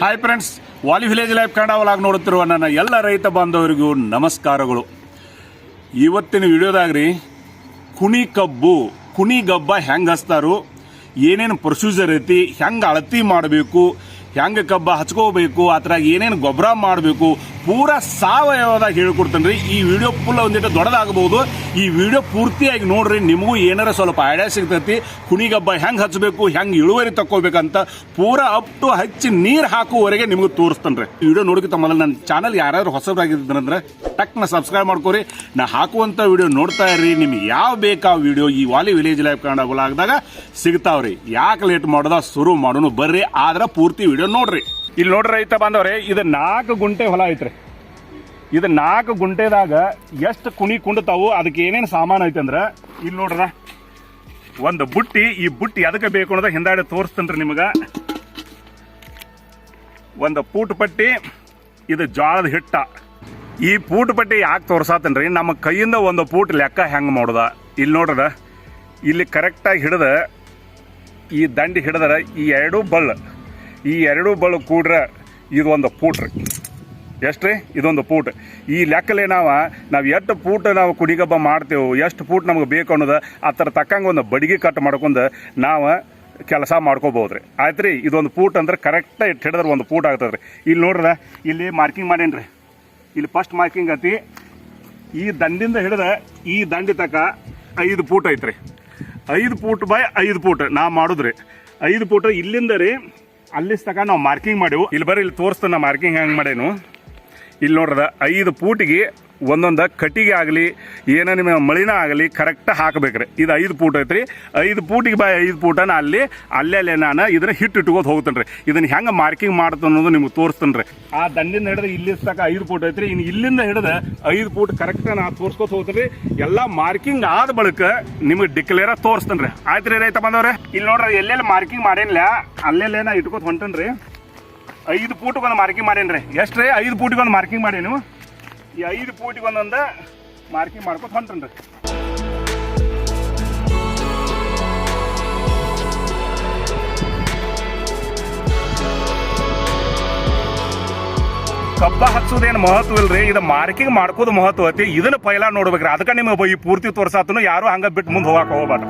Hi friends Vali village life Kannada ನೋಡುತ್ತಿರುವ ನನ್ನ ಎಲ್ಲ ರೈತ ಬಾಂಧವರಿಗೂ ನಮಸ್ಕಾರಗಳು. ಇವತ್ತಿನ ವಿಡಿಯೋದಾಗ್ರಿ, ಕುಣಿ ಕಬ್ಬು, ಕುಣಿ ಗಬ್ಬ ಹೆಂಗೆ ಹಚ್ತಾರು, ಏನೇನು ಪ್ರೊಸೀಜರ್ ಐತಿ, ಹೆಂಗೆ ಅಳತಿ ಮಾಡಬೇಕು ಹೆಂಗೆ ಕಬ್ಬ ಹಚ್ಕೋಬೇಕು, ಅದ್ರಾಗ ಏನೇನು ಗೊಬ್ಬರ ಮಾಡಬೇಕು, ಪೂರ ಸಾವಯವದಾಗ ಹೇಳ್ಕೊಡ್ತೇನೆ ರೀ ಈ ವಿಡಿಯೋ ಫುಲ್ ಒಂದಿಟ್ಟು ದೊಡ್ಡದಾಗಬಹುದು. ಈ ವಿಡಿಯೋ ಪೂರ್ತಿಯಾಗಿ ನೋಡ್ರಿ, ನಿಮಗೂ ಏನಾರ ಸ್ವಲ್ಪ ಐಡಿಯಾ ಸಿಗ್ತೈತಿ. ಕುಣಿಗಬ್ಬ ಹೆಂಗೆ ಹಚ್ಚಬೇಕು ಹೆಂಗೆ ಇಳುವರಿ ತಕ್ಕೋಬೇಕಂತ ಪೂರ ಅಪ್ ಟು ಹಚ್ಚಿ ನೀರು ಹಾಕುವವರೆಗೆ ನಿಮಗೆ ತೋರಿಸ್ತೇನೆ ರೀ ಈ ವಿಡಿಯೋ ನೋಡೋಕ್ಕಿಂತ ಮೊದಲು ನನ್ನ ಚಾನಲ್ ಯಾರಾದ್ರೂ ಹೊಸದಾಗಿದ್ರಂದ್ರೆ ಟಕ್ನ ಸಬ್ಸ್ಕ್ರೈಬ್ ಮಾಡ್ಕೋರಿ. ನಾ ಹಾಕುವಂಥ ವಿಡಿಯೋ ನೋಡ್ತಾ ಇರ್ರಿ. ನಿಮ್ಗೆ ಯಾವ ಬೇಕಾ ವಿಡಿಯೋ? ಈ ವಾಲಿ ವಿಲೇಜ್ ಲೈಫ್ ಕನ್ನಡ ಸಿಗ್ತಾವ್ರಿ. ಯಾಕೆ ಲೇಟ್ ಮಾಡೋದ? ಶುರು ಮಾಡೋನು ಬರ್ರಿ. ಆದ್ರೆ ಪೂರ್ತಿ ವಿಡಿಯೋ ನೋಡ್ರಿ. ಇಲ್ಲಿ ನೋಡ್ರಿ ರೈತ ಬಾಂಧವ್ರೆ, ಇದು ನಾಲ್ಕು ಗುಂಟೆ ಹೊಲ ಐತ್ರಿ. ಇದು ನಾಲ್ಕು ಗುಂಟೆದಾಗ ಎಷ್ಟು ಕುಣಿ ಕುಂಡತಾವು, ಅದಕ್ಕೆ ಏನೇನು ಸಾಮಾನು ಐತೆ ಅಂದ್ರೆ, ಇಲ್ಲಿ ನೋಡ್ರ ಒಂದು ಬುಟ್ಟಿ, ಈ ಬುಟ್ಟಿ ಅದಕ್ಕೆ ಬೇಕು ಅನ್ನೋದ ಹಿಂದಾಡಿ ತೋರಿಸ್ತೇನ್ರಿ ನಿಮಗೆ. ಒಂದು ಪೂಟ್ ಪಟ್ಟಿ ಇದು ಜೋಳದ ಹಿಟ್ಟ. ಈ ಪೂಟ್ ಪಟ್ಟಿ ಯಾಕೆ ತೋರ್ಸಾತನ್ರಿ? ನಮ್ಮ ಕೈಯಿಂದ ಒಂದು ಪೂಟ್ ಲೆಕ್ಕ ಹೆಂಗೆ ಮಾಡೋದ? ಇಲ್ಲಿ ನೋಡ್ರ ಇಲ್ಲಿ ಕರೆಕ್ಟಾಗಿ ಹಿಡಿದ, ಈ ದಂಡಿ ಹಿಡಿದ್ರೆ ಈ ಎರಡೂ ಬಳ್ಳ. ಈ ಎರಡೂ ಬಳು ಕೂಡ್ರೆ ಇದೊಂದು ಪೂಟ್ರಿ ಪೂಟ್ ಎಷ್ಟು ರೀ? ಇದೊಂದು ಪೂಟ್. ಈ ಲೆಕ್ಕಲೆ ನಾವು ನಾವು ಎಷ್ಟು ಪೂಟ್ ನಾವು ಕುಡಿಗಬ್ಬ ಮಾಡ್ತೇವೆ, ಎಷ್ಟು ಪೂಟ್ ನಮಗೆ ಬೇಕು ಅನ್ನೋದು ಆ ಥರ ತಕ್ಕಂಗೆ ಒಂದು ಬಡಿಗೆ ಕಟ್ ಮಾಡ್ಕೊಂಡು ನಾವು ಕೆಲಸ ಮಾಡ್ಕೋಬೋದು ರೀ ಆಯ್ತು ರೀ? ಇದೊಂದು ಪೂಟ್ ಅಂದ್ರೆ ಕರೆಕ್ಟಾಗಿ ಇಟ್ಟು ಹಿಡಿದ್ರೆ ಒಂದು ಪೂಟ್ ಆಗ್ತದೆ ರೀ ಇಲ್ಲಿ ನೋಡ್ರೆ, ಇಲ್ಲಿ ಮಾರ್ಕಿಂಗ್ ಮಾಡೇನಿ ರೀ. ಇಲ್ಲಿ ಫಸ್ಟ್ ಮಾರ್ಕಿಂಗ್ ಐತಿ. ಈ ದಂಡಿಂದ ಹಿಡಿದ ಈ ದಂಡಿ ತಕ್ಕ ಐದು ಪೂಟ್ ಐತ್ರಿ. ಐದು ಪೂಟ್ ಬೈ ಐದು ಪೂಟ್ ನಾ ಮಾಡಿದ್ರಿ. ಐದು ಪೂಟ ಇಲ್ಲಿಂದ ರೀ ಅಲ್ಲಿ ನಾವು ಮಾರ್ಕಿಂಗ್ ಮಾಡೇವು. ಇಲ್ಲಿ ಬರ್ರಿ, ಇಲ್ಲಿ ತೋರಿಸ್ತಾನ ಮಾರ್ಕಿಂಗ್ ಹೆಂಗೆ ಮಾಡೇನು. ಇಲ್ಲಿ ನೋಡ್ರದ ಐದು ಫೂಟಿಗೆ ಒಂದೊಂದು ಕಟ್ಟಿಗೆ ಆಗಲಿ, ಏನೋ ನಿಮಗೆ ಮಳಿನ ಆಗಲಿ ಕರೆಕ್ಟಾಗಿ ಹಾಕಬೇಕ್ರಿ. ಇದು ಐದು ಪೂಟ್ ಐತ್ರಿ. ಐದು ಪೂಟಿಗೆ ಬಾಯ್ ಐದು ಪೂಟನ ಅಲ್ಲಿ ಅಲ್ಲೇ ನಾನು ಇದನ್ನ ಹಿಟ್ಟು ಇಟ್ಕೋತ ಹೋಗ್ತೇನೆ ರೀ ಇದನ್ನು ಹೆಂಗೆ ಮಾರ್ಕಿಂಗ್ ಮಾಡ್ತ ಅನ್ನೋದು ನಿಮ್ಗೆ ತೋರಿಸ್ತೇನೆ ರೀ ಆ ದಂಡಿನ ಹಿಡಿದು ಇಲ್ಲಿ ತಕ ಐದು ಫೂಟ್ ಐತ್ರಿ. ಇನ್ನು ಇಲ್ಲಿಂದ ಹಿಡಿದು ಐದು ಫೂಟ್ ಕರೆಕ್ಟಾಗಿ ನಾ ತೋರಿಸ್ಕೊತ ಹೋಗ್ತೇನೆ ಎಲ್ಲ ಮಾರ್ಕಿಂಗ್ ಆದ ಬಳಿಕ ನಿಮಗೆ ಡಿಕ್ಲೇರ ತೋರಿಸ್ತೇನೆ ರೀ ಆಯ್ತು ರೀ ರೈತ ಬಂದವ್ರೆ. ಇಲ್ಲಿ ನೋಡ್ರಿ ಎಲ್ಲೆಲ್ಲಿ ಮಾರ್ಕಿಂಗ್ ಮಾಡೇನಿಲ್ಲ ಅಲ್ಲೆಲ್ಲೇ ನಾ ಇಟ್ಕೋತ ಹೊಂಟೇನ್ರಿ. ಐದು ಫೂಟಿಗೆ ಒಂದು ಮಾರ್ಕಿಂಗ್ ರೀ ಎಷ್ಟು ರೀ ಐದು ಫೂಟಿಗೆ ಒಂದು ಮಾರ್ಕಿಂಗ್ ಮಾಡೇನು ಈ ಐದು ಪೂಟಿಗೆ ಒಂದೊಂದು ಮಾರ್ಕಿಂಗ್ ಮಾಡ್ಕೊತ ಹೊಂಟೇನಿ ರೀ ಕಬ್ಬ ಹಚ್ಚೋದೇನು ಮಹತ್ವ ಇಲ್ರಿ? ಇದು ಮಾರ್ಕಿಂಗ್ ಮಾಡ್ಕೋದು ಮಹತ್ವ ಐತಿ. ಇದನ್ನ ಪೈಲ ನೋಡ್ಬೇಕ್ರಿ. ಅದಕ್ಕೆ ನಿಮಗೆ ಈ ಪೂರ್ತಿ ತೋರ್ಸಾತನು. ಯಾರು ಹಂಗ ಬಿಟ್ಟು ಮುಂದೆ ಹೋಗಕ್ಕೆ ಹೋಗ್ಬಾರ್ದು.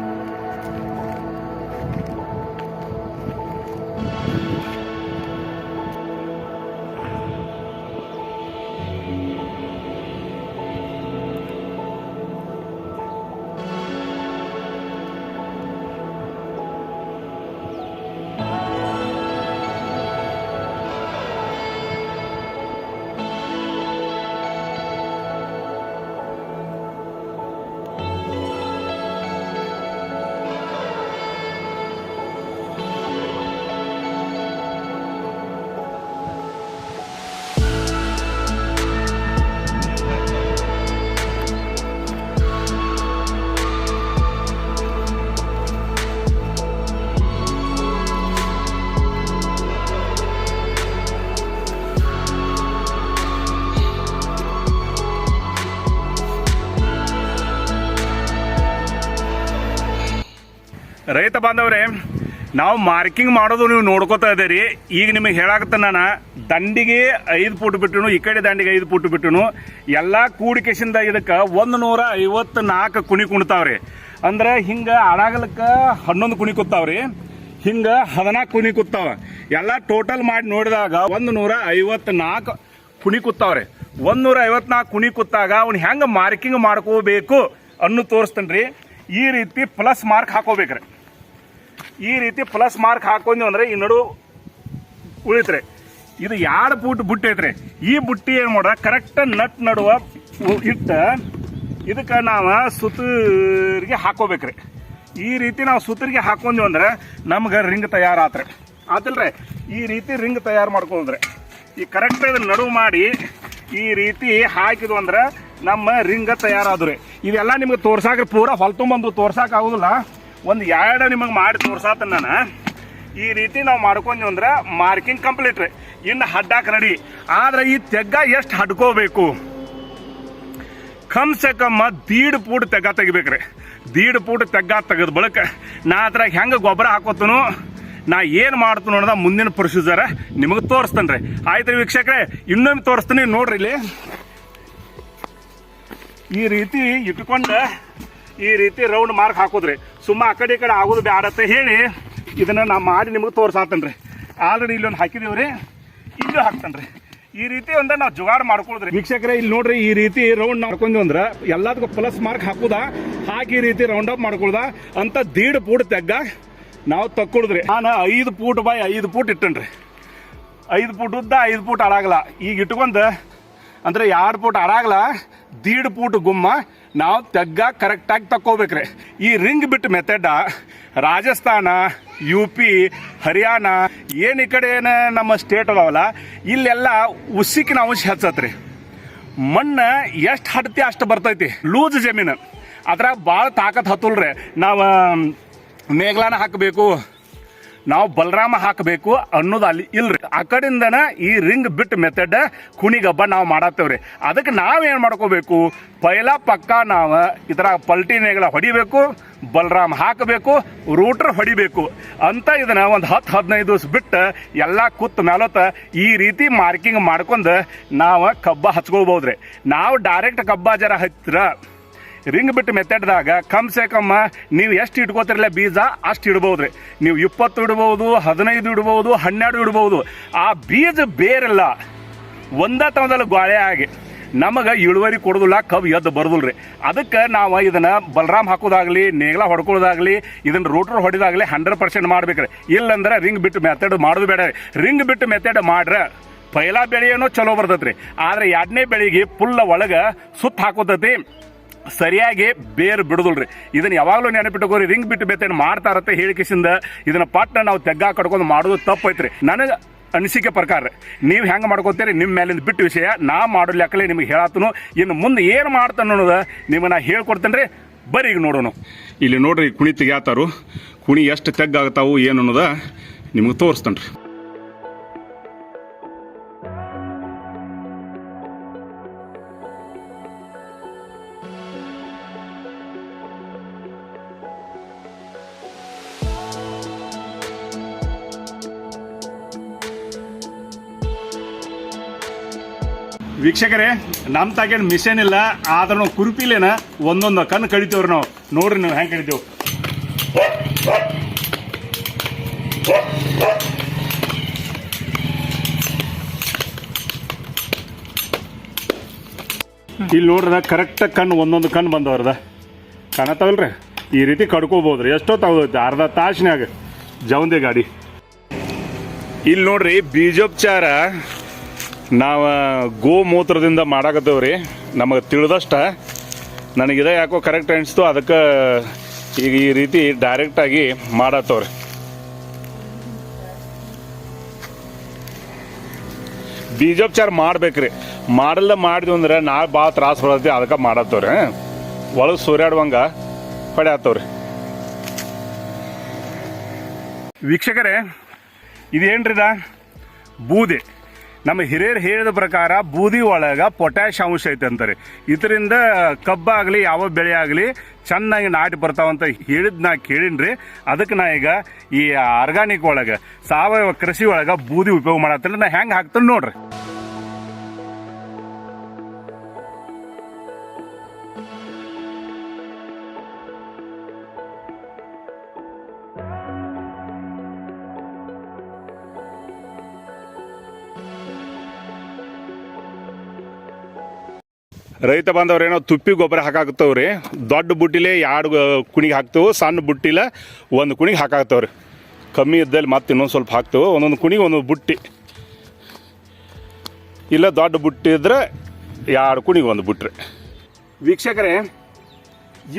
ರೈತ ಬಾಂಧವ್ರೆ, ನಾವು ಮಾರ್ಕಿಂಗ್ ಮಾಡೋದು ನೀವು ನೋಡ್ಕೋತಾ ಇದ್ದೀರಿ. ಈಗ ನಿಮಗೆ ಹೇಳಾಕತ್ತ ನಾನು, ದಂಡಿಗೆ ಐದು ಪುಟ್ ಬಿಟ್ಟನು, ಈ ಕಡೆ ದಂಡಿಗೆ ಐದು ಫುಟ್ ಬಿಟ್ಟನು, ಎಲ್ಲ ಕೂಡಿಕೆಸಿಂದ ಇದಕ್ಕೆ ಒಂದು ನೂರ ಐವತ್ತು ನಾಲ್ಕು ಕುಣಿ ಕುಣ್ತಾವ್ರಿ. ಅಂದ್ರೆ ಹಿಂಗೆ ಅಡಾಗಲಕ್ಕೆ ಹನ್ನೊಂದು ಕುಣಿ ಕೂತಾವ್ರಿ. ಹಿಂಗೆ ಹದಿನಾಲ್ಕು ಕುಣಿ ಕೂತಾವ. ಎಲ್ಲ ಟೋಟಲ್ ಮಾಡಿ ನೋಡಿದಾಗ ಒಂದು ನೂರ ಐವತ್ತು ನಾಲ್ಕು ಕುಣಿ ಕೂತಾವ್ರಿ. ಒಂದು ನೂರ ಐವತ್ನಾಲ್ಕು ಕುಣಿ ಕೂತಾಗ ಅವ್ನು ಹೆಂಗೆ ಮಾರ್ಕಿಂಗ್ ಮಾಡ್ಕೋಬೇಕು ಅನ್ನು ತೋರಿಸ್ತೇನೆ ಈ ರೀತಿ ಪ್ಲಸ್ ಮಾರ್ಕ್ ಹಾಕೋಬೇಕ್ರಿ. ಈ ರೀತಿ ಪ್ಲಸ್ ಮಾರ್ಕ್ ಹಾಕೊಂಡ್ವಿ ಅಂದ್ರೆ ಈ ನಡು ಉಳಿತ್ರಿ. ಇದು ಎರಡು ಫೂಟ್ ಬುಟ್ಟಿ ಐತ್ರಿ. ಈ ಬುಟ್ಟಿ ಏನು ಮಾಡ ಕರೆಕ್ಟ್ ನಟ್ ನಡುವ ಇಟ್ಟ ಇದಕ್ಕೆ ನಾವು ಸುತ್ತರಿಗೆ ಹಾಕೋಬೇಕ್ರಿ. ಈ ರೀತಿ ನಾವು ಸುತ್ತರಿಗೆ ಹಾಕೊಂಡ್ವಿ ಅಂದ್ರೆ ನಮ್ಗೆ ರಿಂಗ್ ತಯಾರಾತ್ರಿ. ಆತಿಲ್ರಿ? ಈ ರೀತಿ ರಿಂಗ್ ತಯಾರು ಮಾಡ್ಕೊಂಡ್ರೆ. ಈ ಕರೆಕ್ಟ್ ಇದನ್ನ ನಡುವು ಮಾಡಿ ಈ ರೀತಿ ಹಾಕಿದ್ವು ಅಂದ್ರೆ ನಮ್ಮ ರಿಂಗ ತಯಾರಾದ್ರಿ ಇವೆಲ್ಲ ನಿಮ್ಗೆ ತೋರ್ಸಾಕ್ರಿ, ಪೂರಾ ಹೊಲ್ತುಂಬಂದು ತೋರ್ಸಾಕ್ ಆಗುದಿಲ್ಲ. ಒಂದು ಎರಡು ನಿಮಗೆ ಮಾಡಿ ತೋರ್ಸಾತ ನಾನು. ಈ ರೀತಿ ನಾವು ಮಾಡ್ಕೊಂಡ್ವಿ ಅಂದ್ರೆ ಮಾರ್ಕಿಂಗ್ ಕಂಪ್ಲೀಟ್ ರೀ. ಇನ್ನು ಹಡ್ಡಾಕ್ ರೆಡಿ ಆದ್ರೆ ಈ ತೆಗ್ಗ ಎಷ್ಟು ಹಡ್ಕೋಬೇಕು? ಕಮ್ಸೆ ಕಮ್ಮ ದೀಡ್ ಪೂಟ್ ತೆಗ್ಗ ತೆಗಿಬೇಕ್ರಿ ದೀಡ್ ಪೂಟ್ ತೆಗ್ಗ ತೆಗೆದ ಬಳಿಕ ನಾ ಅದ್ರಾಗ ಹೆಂಗೆ ಗೊಬ್ಬರ ಹಾಕೋತನು, ನಾ ಏನು ಮಾಡ್ತೀನಿ ಅನ್ನೋದ ಮುಂದಿನ ಪ್ರೊಸೀಜರ್ ನಿಮಗೆ ತೋರಿಸ್ತೇನೆ ರೀ. ಆಯ್ತು ರೀ ಇನ್ನೊಂದು ಇನ್ನೊಮ್ಮೆ ತೋರಿಸ್ತೀನಿ ನೋಡ್ರಿ ಇಲ್ಲಿ. ಈ ರೀತಿ ಇಟ್ಕೊಂಡು ಈ ರೀತಿ ರೌಂಡ್ ಮಾರ್ಕ್ ಹಾಕೋದ್ರಿ. ಸುಮ್ಮ ಆ ಕಡೆ ಈ ಕಡೆ ಆಗೋದು ಬ್ಯಾಡತ್ತ ಹೇಳಿ ಇದನ್ನ ನಾ ಮಾಡಿ ನಿಮಗೆ ತೋರಿಸಾತನ್ರಿ ಆಲ್ರೆಡಿ ಇಲ್ಲೊಂದು ಹಾಕಿದೀವ್ರಿ ಇಲ್ಲೂ ಹಾಕ್ತೇನೆ ರೀ ಈ ರೀತಿ ಒಂದ ನಾವು ಜುಗಾಡ್ ಮಾಡ್ಕೊಳ್ದ್ರಿ. ವೀಕ್ಷಕರೇ ಇಲ್ಲಿ ನೋಡ್ರಿ ಈ ರೀತಿ ರೌಂಡ್ ಮಾಡ್ಕೊಂಡ್ವಿ ಅಂದ್ರ ಎಲ್ಲದಕ್ಕೂ ಪ್ಲಸ್ ಮಾರ್ಕ್ ಹಾಕುದ. ಹಾಕಿ ಈ ರೀತಿ ರೌಂಡ್ ಅಪ್ ಮಾಡ್ಕೊಳ್ದ. ಅಂತ ದೀಡ್ ಪೂಟ್ ತೆಗ್ಗ ನಾವು ತಕ್ಕೊಳಿದ್ರಿ. ನಾನು ಐದು ಪೂಟ್ ಬಾಯ್ ಐದು ಪೂಟ್ ಇಟ್ಟನ್ರಿ. ಐದು ಪೂಟ್ ಉದ್ದ ಐದು ಪೂಟ್ ಅಡಾಗಲ್ಲ ಈಗ ಇಟ್ಕೊಂಡ್ ಅಂದ್ರೆ ಎರಡು ಪೂಟ್ ಅಡಾಗಲ್ಲ ದೀಡ್ ಪೂಟ್ ಗುಮ್ಮ ನಾವು ತಗ್ಗ ಕರೆಕ್ಟಾಗಿ ತಕ್ಕೋಬೇಕ್ರಿ. ಈ ರಿಂಗ್ ಬಿಟ್ಟು method Rajasthan U P Haryana, ಏನು ಈ ಕಡೆ ಏನು ನಮ್ಮ ಸ್ಟೇಟ್ ಅದಾವಲ್ಲ, ಇಲ್ಲೆಲ್ಲ ಉಸಿಕಿನ ಅಂಶ ಹೆಚ್ಚತ್ರಿ. ಮಣ್ಣು ಎಷ್ಟು ಹಡ್ತಿ ಅಷ್ಟು ಬರ್ತೈತಿ. ಲೂಸ್ ಜಮೀನು. ಅದ್ರಾಗ ಭಾಳ ತಾಕತ್ ಹತ್ತಲ್ರಿ. ನಾವು ಮೇಘಲಾನ ಹಾಕಬೇಕು ನಾವು ಬಲರಾಮ ಹಾಕಬೇಕು ಅನ್ನೋದು ಅಲ್ಲಿ ಇಲ್ರಿ. ಆ ಕಡೆಯಿಂದನ ಈ ರಿಂಗ್ ಬಿಟ್ಟು ಮೆಥಡ್ ಕುಣಿಗಬ್ಬ ನಾವು ಮಾಡತ್ತೇವ್ರಿ. ಅದಕ್ಕೆ ನಾವು ಏನು ಮಾಡ್ಕೋಬೇಕು? ಪೈಲ ಪಕ್ಕ ನಾವು ಇದರ ಥರ ಪಲ್ಟಿನೆಗಳ ಹೊಡಿಬೇಕು, ಬಲರಾಮ್ ಹಾಕಬೇಕು ರೂಟ್ರ್ ಹೊಡಿಬೇಕು. ಅಂತ ಇದನ್ನ ಒಂದು ಹತ್ತು ಹದಿನೈದು ದಿವಸ ಬಿಟ್ಟು ಎಲ್ಲ ಕುತ್ತ ಮೇಲತ್ತ ಈ ರೀತಿ ಮಾರ್ಕಿಂಗ್ ಮಾಡ್ಕೊಂಡು ನಾವು ಕಬ್ಬ ಹಚ್ಕೊಳ್ಬೋದ್ರಿ. ನಾವು ಡೈರೆಕ್ಟ್ ಕಬ್ಬ ಜರ ಹತ್ತಿರ ರಿಂಗ್ ಬಿಟ್ಟು ಮೆತ್ತಡ್ದಾಗ ಕಮ್ ಸೆ ಕಮ್ಮ, ನೀವು ಎಷ್ಟು ಇಟ್ಕೋತಿರಲ್ಲ ಬೀಜ, ಅಷ್ಟು ಇಡ್ಬೋದ್ರಿ. ನೀವು ಇಪ್ಪತ್ತು ಇಡ್ಬೋದು, ಹದಿನೈದು ಇಡ್ಬೋದು, ಹನ್ನೆರಡು ಇಡ್ಬೋದು. ಆ ಬೀಜ ಬೇರೆಲ್ಲ ಒಂದ ತಮದಲ್ಲಿ ಗಾಳೆ ಆಗಿ ನಮಗೆ ಇಳುವರಿ ಕೊಡೋದಿಲ್ಲ ಕಬ್ಬು ಎದ್ದು ಬರೋದಿಲ್ರಿ. ಅದಕ್ಕೆ ನಾವು ಇದನ್ನು ಬಲರಾಮ್ ಹಾಕೋದಾಗಲಿ, ನೇಗ್ಲ ಹೊಡ್ಕೊಳ್ಳೋದಾಗಲಿ, ಇದನ್ನು ರೋಟರ್ ಹೊಡಿದಾಗ್ಲಿ ಹಂಡ್ರೆಡ್ ಪರ್ಸೆಂಟ್ ಮಾಡ್ಬೇಕ್ರಿ. ಇಲ್ಲಂದ್ರೆ ರಿಂಗ್ ಬಿಟ್ಟು ಮೆಥಡ್ ಮಾಡೋದು ಬೇಡ ರಿಂಗ್ ಬಿಟ್ಟು ಮೆಥಡ್ ಮಾಡ್ರೆ ಪೈಲಾ ಬೆಳೆಯೇನೋ ಚಲೋ ಬರ್ತೈತ್ರಿ. ಆದ್ರೆ ಎರಡನೇ ಬೆಳೆಗೆ ಪುಲ್ಲ ಒಳಗೆ ಸುತ್ತ ಹಾಕೋತೈತಿ ಸರಿಯಾಗಿ ಬೇರ್ ಬಿಡುದಿಲ್ರಿ. ಇದನ್ನ ಯಾವಾಗಲೂ ನೆನಪಿಟ್ಟುಕೋರಿ ರಿಂಗ್ ಬಿಟ್ಟು ಬೇತೇನು ಮಾಡ್ತಾರತ್ತೆ ಹೇಳಿಕೆಸಿಂದ ಇದನ್ನ ಪಟ್ಟ ನಾವು ತೆಗ್ಗಾ ಕಡ್ಕೊಂಡು ಮಾಡೋದು ತಪ್ಪೈತ್ರಿ. ನನಗೆ ಅನಿಸಿಕೆ ಪ್ರಕಾರ, ನೀವು ಹೆಂಗೆ ಮಾಡ್ಕೋತೀರಿ ನಿಮ್ಮ ಮೇಲಿಂದ ಬಿಟ್ಟು ವಿಷಯ ನಾ ಮಾಡೋ ಲೆಕ್ಕಲೆ ನಿಮಗೆ ಹೇಳತ್ತನು ಇನ್ನು ಮುಂದೆ ಏನು ಮಾಡ್ತಾನೆ ಅನ್ನೋದು ನಿಮಗೆ ನಾ ಹೇಳ್ಕೊಡ್ತೇನೆ ರೀ ಬರೀ ಈಗ ನೋಡೋಣ ಇಲ್ಲಿ ನೋಡ್ರಿ ಕುಣಿ ತೆಗ್ಯಾತಾರು. ಕುಣಿ ಎಷ್ಟು ತೆಗ್ಗಾಗ್ತಾವು, ಏನು ಅನ್ನೋದ ನಿಮಗೆ ತೋರಿಸ್ತಾನೆ ರೀ ವೀಕ್ಷಕರೇ ನಮ್ಮ ತಾಗೇನು ಮಿಷನ್ ಇಲ್ಲ, ಆದ್ರೆ ಕುರುಪಿಲೇನ ಒಂದೊಂದು ಕಣ್ಣು ಕಡಿತೇವ್ರಿ ನಾವು. ನೋಡ್ರಿ ನೀವು ಹೆಂಗೆ ಕಡಿತೇವೆ. ಇಲ್ಲಿ ನೋಡ್ರದ ಕರೆಕ್ಟ್ ಕಣ್ಣು ಒಂದೊಂದು ಕಣ್ಣು ಬಂದವ್ರದ. ಕಾಣತಾವಲ್ರಿ ಈ ರೀತಿ ಕಡ್ಕೋಬೋದ್ರಿ. ಎಷ್ಟೋ ತಗೋದೈತಿ ಅರ್ಧ ತಾಸಿನಾಗ ಜವಂದೆ ಗಾಡಿ. ಇಲ್ಲಿ ನೋಡ್ರಿ, ಬೀಜೋಪಚಾರ ನಾವು ಗೋಮೂತ್ರದಿಂದ ಮಾಡಾಕತ್ತೇವ್ರಿ. ನಮಗೆ ತಿಳಿದಷ್ಟ ನನಗಿದ ಯಾಕೋ ಕರೆಕ್ಟ್ ಅನಿಸ್ತು, ಅದಕ್ಕೆ ಈಗ ಈ ರೀತಿ ಡೈರೆಕ್ಟಾಗಿ ಮಾಡತ್ತವ್ರಿ. ಬೀಜೋಪಚಾರ ಮಾಡ್ಬೇಕ್ರಿ. ಮಾಡಲ್ಲ ಮಾಡಿದ್ವಿ ಅಂದ್ರೆ ನಾಳೆ ಭಾಳ ತ್ರಾಸ ಬರ್ತೈತಿ, ಅದಕ್ಕೆ ಮಾಡತ್ತವ್ರಿ. ಒಳಗೆ ಸೂರ್ಯಾಡುವಂಗ ಹೊಡ್ಯಾತವ್ರಿ ವೀಕ್ಷಕರೇ ಇದೇನ್ರಿದ ಇದ ಬೂದಿ. ನಮ್ಮ ಹಿರಿಯರು ಹೇಳಿದ ಪ್ರಕಾರ ಬೂದಿ ಒಳಗೆ ಪೊಟ್ಯಾಶ್ ಅಂಶ ಐತೆ ಅಂತಾರೆ. ಇದರಿಂದ ಕಬ್ಬಾಗಲಿ, ಯಾವ ಬೆಳೆ ಆಗಲಿ ಚೆನ್ನಾಗಿ ನಾಟಿ ಬರ್ತಾವಂತ ಹೇಳಿದ್ ನಾ ಕೇಳಿನ್ರಿ. ಅದಕ್ಕೆ ನಾ ಈಗ ಈ ಆರ್ಗಾನಿಕ್ ಒಳಗೆ, ಸಾವಯವ ಕೃಷಿ ಒಳಗೆ ಬೂದಿ ಉಪಯೋಗ ಮಾಡತ್ತೇನೆ. ನಾ ಹೆಂಗೆ ಹಾಕ್ತೇನೆ ನೋಡ್ರಿ. ರೈತ ಏನೋ ತುಪ್ಪಿ ಗೊಬ್ಬರ ಹಾಕಾಕ್ತವ್ರಿ ದೊಡ್ಡ ಬುಟ್ಟಿಲೆ ಎರಡು ಕುಣಿಗೆ ಹಾಕ್ತೇವೆ, ಸಣ್ಣ ಬುಟ್ಟಿಲೆ ಒಂದು ಕುಣಿಗೆ ಹಾಕಾಕ್ತವ್ರಿ ಕಮ್ಮಿ ಇದ್ದಲ್ಲಿ ಮತ್ತೆ ಇನ್ನೊಂದು ಸ್ವಲ್ಪ ಹಾಕ್ತೇವೆ, ಒಂದೊಂದು ಕುಣಿಗೆ ಒಂದೊಂದು ಬುಟ್ಟಿ. ಇಲ್ಲ ದೊಡ್ಡ ಬುಟ್ಟಿ ಇದ್ರೆ ಎರಡು ಕುಣಿಗೆ ಒಂದು ಬುಟ್ರಿ. ವೀಕ್ಷಕರೇ,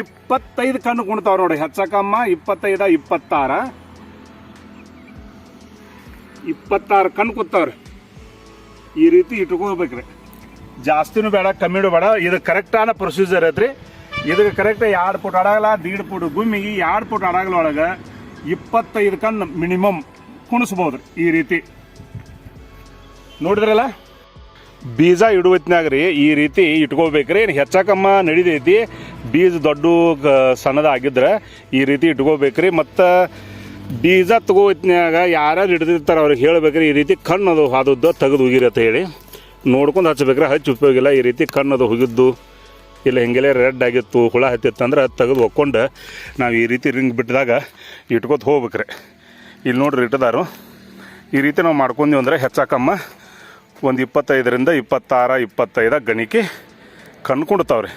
ಇಪ್ಪತ್ತೈದು ಕಣ್ಣು ಕುಣ್ತಾವ ನೋಡಿ ಹೆಚ್ಚಕಮ್ಮ, ಇಪ್ಪತ್ತೈದ, ಇಪ್ಪತ್ತಾರ. ಇಪ್ಪತ್ತಾರು ಕಣ್ಣು ಕೂತಾವ್ರಿ ಈ ರೀತಿ ಇಟ್ಕೋಬೇಕ್ರಿ ಜಾಸ್ತಿನೂ ಬೇಡ, ಕಮ್ಮಿನೂ ಬೇಡ. ಇದು ಕರೆಕ್ಟಾನ ಪ್ರೊಸೀಜರ್ ಐತ್ರಿ. ಇದಕ್ಕೆ ಕರೆಕ್ಟ್ ಎರಡು ಫುಟ್ ಅಡಗಲ, ದೀಡ್ ಫುಟ್ ಗುಮ್ಮಿಗೆ, ಎರಡು ಫುಟ್ ಅಡಗಲ ಒಳಗೆ ಇಪ್ಪತ್ತೈದು ಕಣ್ಣು ಮಿನಿಮಮ್ ಕುಣಿಸ್ಬೋದು ಈ ರೀತಿ. ನೋಡಿದ್ರಲ್ಲ? ಬೀಜ ಇಡುವತ್ನಾಗ ರೀ, ಈ ರೀತಿ ಇಟ್ಕೋಬೇಕ್ರಿ. ಏನು ಹೆಚ್ಚಕಮ್ಮ ನಡಿದೈತಿ ಬೀಜ ದೊಡ್ಡ ಸಣ್ಣದ ಆಗಿದ್ರೆ ಈ ರೀತಿ ಇಟ್ಕೋಬೇಕ್ರಿ. ಮತ್ತು ಬೀಜ ತಗೋತ್ನಾಗ ಯಾರ್ಯಾರು ಹಿಡಿದಿರ್ತಾರೆ ಅವ್ರಿಗೆ ಹೇಳ್ಬೇಕ್ರಿ. ಈ ರೀತಿ ಕಣ್ಣು ಅದು ಅದು ತೆಗೆದು ಹೋಗಿರಿ ಅಂತ ಹೇಳಿ. ನೋಡ್ಕೊಂಡು ಹಚ್ಬೇಕ್ರೆ ಹಚ್ಚಿ ಉಪಯೋಗಿಲ್ಲ ಈ ರೀತಿ ಕಣ್ಣದು ಹೋಗಿದ್ದು, ಇಲ್ಲ ಹಿಂಗೆಲ್ಲ ರೆಡ್ ಆಗಿತ್ತು, ಹುಳ ಹತ್ತಿತ್ತು ಅಂದ್ರೆ ಅದು ತೆಗೆದು ಒಕ್ಕೊಂಡು ನಾವು ಈ ರೀತಿ ರಿಂಗ್ ಬಿಟ್ಟಿದಾಗ ಇಟ್ಕೊತ ಹೋಗ್ಬೇಕ್ರಿ. ಇಲ್ಲಿ ನೋಡ್ರಿ ಇಟ್ಟದಾರು ಈ ರೀತಿ ನಾವು ಮಾಡ್ಕೊಂಡ್ವಿ ಅಂದರೆ ಹೆಚ್ಚಾಕಮ್ಮ ಒಂದು ಇಪ್ಪತ್ತೈದರಿಂದ ಇಪ್ಪತ್ತಾರು ಇಪ್ಪತ್ತೈದಾಗ ಗಣಿಕೆ ಕಣ್ಕೊಡ್ತಾವ್ರಿ.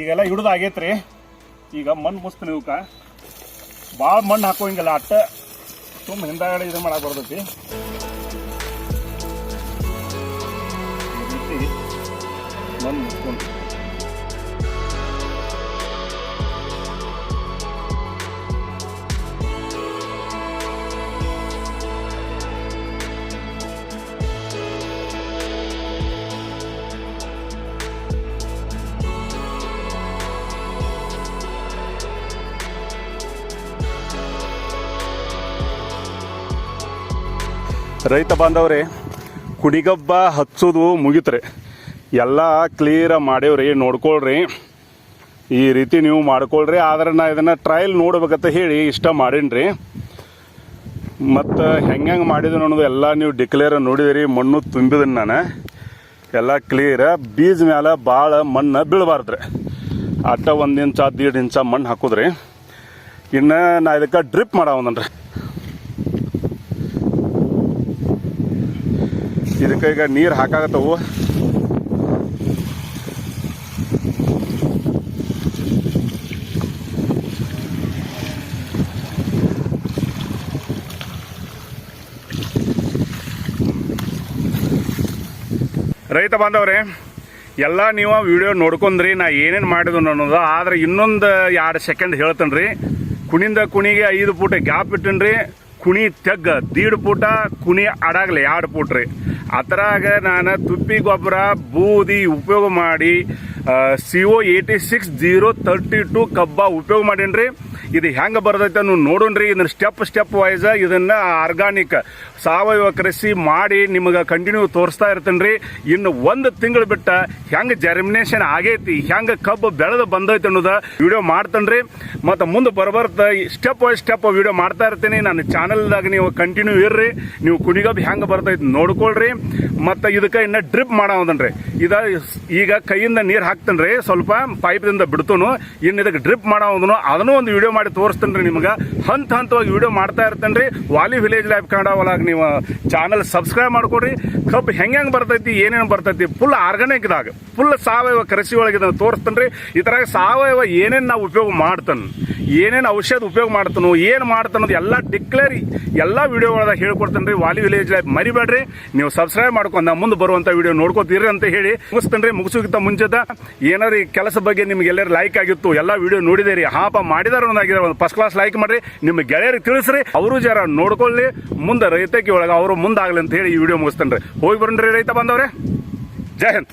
ಈಗೆಲ್ಲ ಹಿಡಿದು ಆಗೈತ್ರಿ. ಈಗ ಮಣ್ಣು ಮುಸ್ತು ಇವಕ್ಕೆ ಭಾಳ ಮಣ್ಣು ಹಾಕೋಂಗಿಲ್ಲ, ಅಟ್ಟ ತುಂಬ ಹಿಂದಾಗಡೆ ಇದು ಮಾಡಕ್ಕೆ ಬರ್ತೈತಿ. ಮಣ್ಣು ಮುಸ್ಕೊಂಡು ರೈತ ಬಾಂಧವ್ರೆ, ಕುಡಿಗಬ್ಬ ಹಚ್ಚೋದು ಮುಗಿತ್ರಿ. ಎಲ್ಲ ಕ್ಲಿಯರ್ ಮಾಡೇವ್ರಿ ನೋಡ್ಕೊಳ್ರಿ. ಈ ರೀತಿ ನೀವು ಮಾಡ್ಕೊಳ್ರಿ, ಆದ್ರೆ ನಾ ಇದನ್ನು ಟ್ರಯಲ್ ನೋಡ್ಬೇಕಂತ ಹೇಳಿ ಇಷ್ಟ ಮಾಡೀನಿ ಮತ್ತು ಹೆಂಗೆ ಮಾಡಿದ್ರು ಅನ್ನೋದು ಎಲ್ಲ ನೀವು ಡಿಕ್ಲೇರ್ ನೋಡಿದಿರಿ, ಮಣ್ಣು ತುಂಬಿದನ್ ನಾನು. ಎಲ್ಲ ಕ್ಲಿಯರ್ ಬೀಜ ಮ್ಯಾಲ ಭಾಳ ಮಣ್ಣು ಬೀಳಬಾರ್ದ್ರಿ. ಅಟ್ಟ ಒಂದು ಇಂಚ ದೀಡ್ ಇಂಚ ಮಣ್ಣು ಹಾಕುದ್ರಿ. ಇನ್ನು ನಾ ಇದಕ್ಕೆ ಡ್ರಿಪ್ ಮಾಡವನ್ರಿ ಇದಕ್ಕೆ ಈಗ ನೀರು ಹಾಕಾಗತ್ತವು. ರೈತ ಬಾಂಧವ್ರೆ, ಎಲ್ಲ ನೀವು ವಿಡಿಯೋ ನೋಡ್ಕೊಂಡ್ರಿ, ನಾ ಏನೇನು ಮಾಡಿದ್ರು ಅನ್ನೋದು, ಆದ್ರೆ ಇನ್ನೊಂದು ಎರಡು ಸೆಕೆಂಡ್ ಹೇಳ್ತೇನೆ ರೀ ಕುಣಿಂದ ಕುಣಿಗೆ ಐದು ಫೂಟ್ ಗ್ಯಾಪ್ ಇಟ್ಟನ್ರಿ. ಕುಣಿ ತೆಗ್ಗ, ದೀಡ್ ಪುಟ ಕುಣಿ ಅಡಾಗ್ಲಿ, ಎರಡು ಪುಟ್ರಿ ರೀ. ಅದ್ರಾಗ ನಾನು ತುಪ್ಪಿ ಗೊಬ್ಬರ, ಬೂದಿ ಉಪಯೋಗ ಮಾಡಿ C O eighty six zero thirty two ಕಬ್ಬ ಉಪಯೋಗ ಮಾಡೀನಿ ಇದು ಹೆಂಗೆ ಬರ್ತೈತೆ ನೀವು ನೋಡೋಣ್ರಿ. ಇದನ್ನ ಸ್ಟೆಪ್ ಸ್ಟೆಪ್ ವೈಸ್ ಇದನ್ನ ಆರ್ಗಾನಿಕ್ ಸಾವಯವ ಕೃಷಿ ಮಾಡಿ ನಿಮಗೆ ಕಂಟಿನ್ಯೂ ತೋರಿಸ್ತಾ ಇರ್ತೇನೆ ರೀ ಇನ್ನು ಒಂದು ತಿಂಗಳು ಬಿಟ್ಟ ಹೆಂಗೆ ಜರ್ಮಿನೇಷನ್ ಆಗೈತಿ, ಹೆಂಗೆ ಕಬ್ಬು ಬೆಳೆದು ಬಂದೈತೆ ಅನ್ನೋದು ವಿಡಿಯೋ ಮಾಡ್ತೇನೆ ರೀ ಮತ್ತು ಮುಂದೆ ಬರಬರ್ತ ಸ್ಟೆಪ್ ವೈಸ್ ಸ್ಟೆಪ್ ವಿಡಿಯೋ ಮಾಡ್ತಾ ಇರ್ತೀನಿ. ನನ್ನ ಚಾನಲ್ದಾಗ ನೀವು ಕಂಟಿನ್ಯೂ ಇರ್ರಿ. ನೀವು ಕುಣಿಗಬ್ಬು ಹೆಂಗೆ ಬರ್ತೈತೆ ನೋಡ್ಕೊಳ್ರಿ. ಮತ್ತು ಇದಕ್ಕೆ ಇನ್ನು ಡ್ರಿಪ್ ಮಾಡೋದನ್ರಿ ಇದ ಈಗ ಕೈಯಿಂದ ನೀರು ಹಾಕ್ತೇನೆ ರೀ ಸ್ವಲ್ಪ ಪೈಪ್ದಿಂದ ಬಿಡ್ತನು. ಇನ್ನು ಇದಕ್ಕೆ ಡ್ರಿಪ್ ಮಾಡೋದನ್ನು ಅದನ್ನು ಒಂದು ವಿಡಿಯೋ ಮಾಡಿ ತೋರಿಸ್ತೇನೆ ರೀ ನಿಮ್ಗೆ. ಹಂತ ಹಂತವಾಗಿ ವಿಡಿಯೋ ಮಾಡ್ತಾ ಇರ್ತೇನೆ ರೀ ವಾಲಿ ವಿಲೇಜ್ ಲೈಫ್ ಒಳಗೆ ನೀವು ಚಾನಲ್ ಸಬ್ಸ್ಕ್ರೈಬ್ ಮಾಡ್ಕೊಡ್ರಿ. ಕಬ್ಬು ಹೆಂಗೆ ಹೆಂಗೆ ಬರ್ತೈತಿ, ಏನೇನು ಬರ್ತೈತಿ ಫುಲ್ ಆರ್ಗಾನಿಕ್ದಾಗ ಫುಲ್ ಸಾವಯವ ಕೃಷಿ ಒಳಗೆ ತೋರಿಸ್ತೇನೆ ರೀ ಇದ್ರಾಗ ಸಾವಯವ ಏನೇನು ನಾವು ಉಪಯೋಗ ಮಾಡ್ತಾನೆ. ಏನೇನು ಔಷಧ ಉಪಯೋಗ ಮಾಡ್ತಾನೋ, ಏನು ಮಾಡ್ತಾನೋದು ಎಲ್ಲ ಡಿಕ್ಲೇರ್ ಎಲ್ಲ ವಿಡಿಯೋಗಳಾಗ ಹೇಳ್ಕೊಡ್ತೇನೆ ರೀ. ವಾಲಿ ವಿಲೇಜ್ ಲೈಫ್ ಮರಿಬೇಡ್ರಿ. ನೀವು ಸಬ್ಸ್ಕ್ರೈಬ್ ಮಾಡ್ಕೊಂಡು ನಮ್ಮ ಮುಂದೆ ಬರುವಂಥ ವಿಡಿಯೋ ನೋಡ್ಕೋತೀರಿ ಅಂತ ಹೇಳಿ ಮುಗಿಸ್ತೇನೆ ರೀ. ಮುಗಿಸೋಕ್ಕಿಂತ ಮುಂಚೆದ ಏನಾದ್ರು ಈ ಕೆಲಸ ಬಗ್ಗೆ ನಿಮ್ಗೆ ಎಲ್ಲರೂ ಲೈಕ್ ಆಗಿತ್ತು, ಎಲ್ಲ ವಿಡಿಯೋ ನೋಡಿದಿರಿ ಹಾಪ ಮಾಡಿದಾರ ಒಂದಾಗಿದೆ ಒಂದು ಫಸ್ಟ್ ಕ್ಲಾಸ್ ಲೈಕ್ ಮಾಡಿರಿ. ನಿಮ್ಮ ಗೆಳೆಯರಿಗೆ ತಿಳಿಸ್ರಿ. ಅವರು ಜರ ನೋಡ್ಕೊಳ್ಳಿ. ಮುಂದೆ ರೈತಕ್ಕೆ ಒಳಗೆ ಅವರು ಮುಂದಾಗಲಿ ಅಂತ ಹೇಳಿ ಈ ವಿಡಿಯೋ ಮುಗಿಸ್ತೇನೆ ರೀ. ಹೋಗಿ ಬರ್ರಿ ರೈತ ಬಂದವ್ರೆ ಜೈ ಹಿಂದ್.